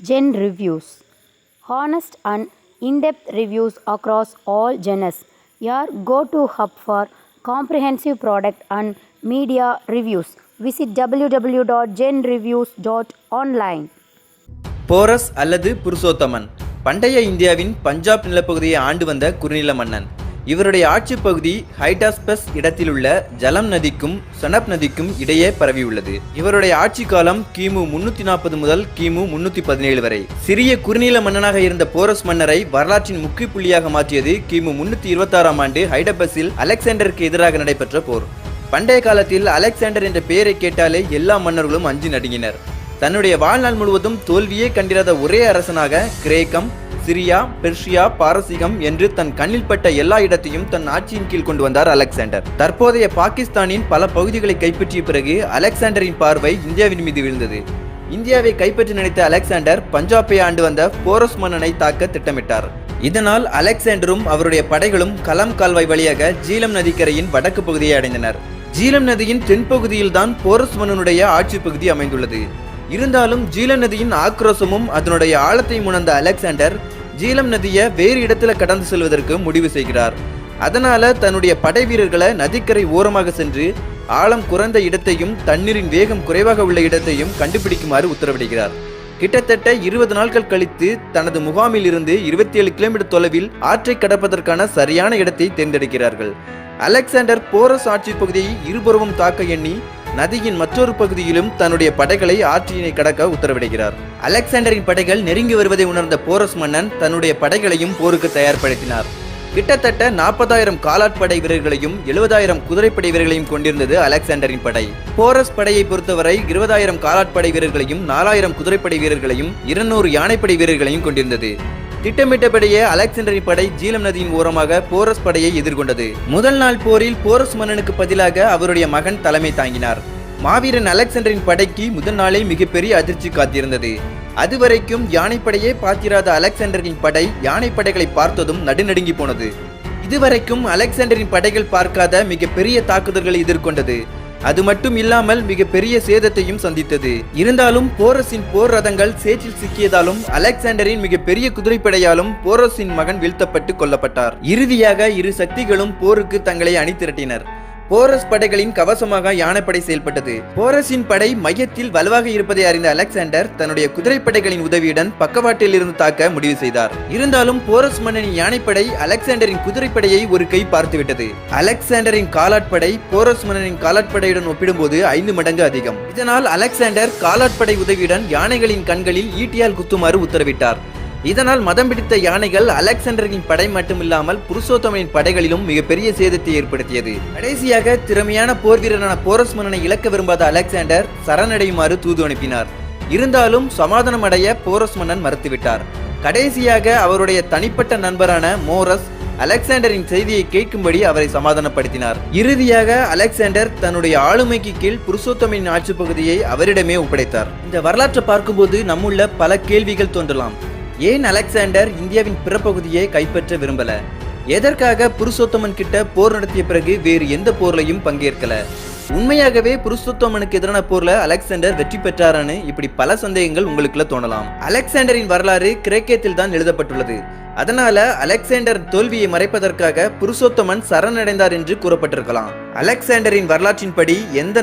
Gen Reviews Honest and in-depth reviews across all genres. Your go-to hub for comprehensive product and media reviews. Visit www.genreviews.online. Porus அல்லது புருஷோத்தமன் பண்டைய இந்தியாவின் பஞ்சாப் நிலப்பகுதியை ஆண்டு வந்த குறுநில மன்னன் இவருடைய ஆட்சி பகுதி ஹைடாஸ்பஸ் இடத்திலுள்ள ஜலம் நதிக்கும் சனப் நதிக்கும் இடையே பரவியுள்ளது. இவருடைய ஆட்சி காலம் கிமு முன்னூத்தி நாற்பது முதல் கிமு முன்னூத்தி பதினேழு வரை. சிறிய குறுநில மன்னனாக இருந்த போரஸ் மன்னரை வரலாற்றின் முக்கிய புள்ளியாக மாற்றியது கிமு முன்னூத்தி இருபத்தாறாம் ஆண்டு ஹைடபஸில் அலெக்சாண்டருக்கு எதிராக நடைபெற்ற போர். பண்டைய காலத்தில் அலெக்சாண்டர் என்ற பெயரை கேட்டாலே எல்லா மன்னர்களும் அஞ்சு நடுங்கினர். தன்னுடைய வாழ்நாள் முழுவதும் தோல்வியே கண்டிராத ஒரே அரசனாக கிரேக்கம் சிரியா பெர்ஷியா பாரசீகம் என்று தன் கண்ணில் பட்ட எல்லா இடத்தையும் தன் ஆட்சியின் கீழ் கொண்டு வந்தார் அலெக்சாண்டர். தற்போதைய பாகிஸ்தானின் பல பகுதிகளை கைப்பற்றிய பிறகு அலெக்சாண்டரின் பார்வை இந்தியாவின் மீது விழுந்தது. இந்தியாவை கைப்பற்றி நினைத்த அலெக்சாண்டர் பஞ்சாபை ஆண்டு வந்த போரஸ் மன்னனை தாக்க திட்டமிட்டார். இதனால் அலெக்சாண்டரும் அவருடைய படைகளும் கலம் கால்வாய் வழியாக ஜீலம் நதிக்கரையின் வடக்கு பகுதியை அடைந்தனர். ஜீலம் நதியின் தென்பகுதியில் தான் போரஸ் மன்னனுடைய ஆட்சி பகுதி அமைந்துள்ளது. இருந்தாலும் ஜீலம் நதியின் ஆக்ரோசமும் அதனுடைய ஆழத்தை உணர்ந்த அலெக்சாண்டர் ஜீலம் நதியை வேறு இடத்துல கடந்து செல்வதற்கு முடிவு செய்கிறார். அதனால தன்னுடைய படை வீரர்களை நதிக்கரை ஓரமாக சென்று ஆழம் குறைந்த இடத்தையும் தண்ணீரின் வேகம் குறைவாக உள்ள இடத்தையும் கண்டுபிடிக்குமாறு உத்தரவிடுகிறார். கிட்டத்தட்ட இருபது நாட்கள் கழித்து தனது முகாமில் இருந்து இருபத்தி ஏழு கிலோமீட்டர் தொலைவில் ஆற்றை கடப்பதற்கான சரியான இடத்தை தேர்ந்தெடுக்கிறார்கள். அலெக்சாண்டர் போரஸ் ஆட்சி பகுதியை இருபுறமும் தாக்க எண்ணி நதியின் மற்றொரு பகுதியிலும் தன்னுடைய படைகளை ஆற்றினை கடக்க உத்தரவிடுகிறார். அலெக்சாண்டரின் படைகள் நெருங்கி வருவதை உணர்ந்த போரஸ் மன்னன் தன்னுடைய படைகளையும் போருக்கு தயார்படுத்தினார். கிட்டத்தட்ட நாற்பதாயிரம் காலாட்படை வீரர்களையும் எழுபதாயிரம் குதிரைப்படை வீரர்களையும் கொண்டிருந்தது அலெக்சாண்டரின் படை. போரஸ் படையை பொறுத்தவரை இருபதாயிரம் காலாட்படை வீரர்களையும் நாலாயிரம் குதிரைப்படை வீரர்களையும் இருநூறு யானைப்படை வீரர்களையும் கொண்டிருந்தது. திட்டமிட்டபடியே அலெக்சாண்டரின் படை ஜீலம் நதியின் ஓரமாக போரஸ் படையை எதிர்கொண்டது. முதல் நாள் போரில் போரஸ் மன்னனுக்கு பதிலாக அவருடைய மகன் தலைமை தாங்கினார். மாவீரன் அலெக்சாண்டரின் படைக்கு முதல் நாளே மிகப்பெரிய அதிர்ச்சி காத்திருந்தது. அதுவரைக்கும் யானைப்படையே பார்த்திராத அலெக்சாண்டரின் படை யானைப்படைகளை பார்த்ததும் நடுநடுங்கி போனது. இதுவரைக்கும் அலெக்சாண்டரின் படைகள் பார்க்காத மிகப்பெரிய தாக்குதல்களை எதிர்கொண்டது. அது மட்டும் இல்லாமல் மிகப்பெரிய சேதத்தையும் சந்தித்தது. இருந்தாலும் போரஸின் போர் ரதங்கள் சேற்றில் சிக்கியதாலும் அலெக்சாண்டரின் மிகப்பெரிய குதிரைப்படையாலும் போரஸின் மகன் வீழ்த்தப்பட்டு கொல்லப்பட்டார். இறுதியாக இரு சக்திகளும் போருக்கு தங்களை அணிதிரட்டினர். போரஸ் படைகளின் கவசமாக யானைப்படை செயல்பட்டது. போரஸின் படை மையத்தில் வலுவாக இருப்பதை அறிந்த அலெக்சாண்டர் தன்னுடைய குதிரைப்படைகளின் உதவியுடன் பக்கவாட்டில் இருந்து தாக்க முடிவு செய்தார். இருந்தாலும் போரஸ் மன்னனின் யானைப்படை அலெக்சாண்டரின் குதிரைப்படையை ஒரு கை பார்த்துவிட்டது. அலெக்சாண்டரின் காலாட்படை போரஸ் மன்னனின் காலாட்படையுடன் ஒப்பிடும்போது ஐந்து மடங்கு அதிகம். இதனால் அலெக்சாண்டர் காலாட்படை உதவியுடன் யானைகளின் கண்களில் ஈட்டியால் குத்துமாறு உத்தரவிட்டார். இதனால் மதம் பிடித்த யானைகள் அலெக்சாண்டரின் படை மட்டுமில்லாமல் புருஷோத்தமனின் படைகளிலும் மிகப்பெரிய சேதத்தை ஏற்படுத்தியது. கடைசியாக திறமையான போர் வீரரான போரஸ் மன்னனை இழக்க விரும்பாத அலெக்சாண்டர் சரணடையுமாறு தூது அனுப்பினார். இருந்தாலும் சமாதானம் அடைய போரஸ் மன்னன் மறுத்துவிட்டார். கடைசியாக அவருடைய தனிப்பட்ட நண்பரான மோரஸ் அலெக்சாண்டரின் செய்தியை கேட்கும்படி அவரை சமாதானப்படுத்தினார். இறுதியாக அலெக்சாண்டர் தன்னுடைய ஆளுமைக்கு கீழ் புருஷோத்தமின் ஆட்சி பகுதியை அவரிடமே ஒப்படைத்தார். இந்த வரலாற்றை பார்க்கும்போது நம்முள்ள பல கேள்விகள் தோன்றலாம். ஏன் அலெக்சாண்டர் இந்தியாவின் பிற பகுதியை கைப்பற்ற விரும்பல? எதற்காக புருஷோத்தமன் கிட்ட போர் நடத்திய பிறகு வேறு எந்த போர்லையும் பங்கேற்கல? உண்மையாகவே புருஷோத்தமனுக்கு எதிரான போர்ல அலெக்சாண்டர் வெற்றி பெற்றாரான்னு இப்படி பல சந்தேகங்கள் உங்களுக்குள்ள தோணலாம். அலெக்சாண்டரின் வரலாறு கிரேக்கியத்தில் தான் எழுதப்பட்டுள்ளது. அதனால அலெக்சாண்டர் தோல்வியை மறைப்பதற்காக புருஷோத்தமன் சரணடைந்தார் என்று கூறப்பட்டிருக்கலாம். அலெக்சாண்டரின் வரலாற்றின்படி எந்த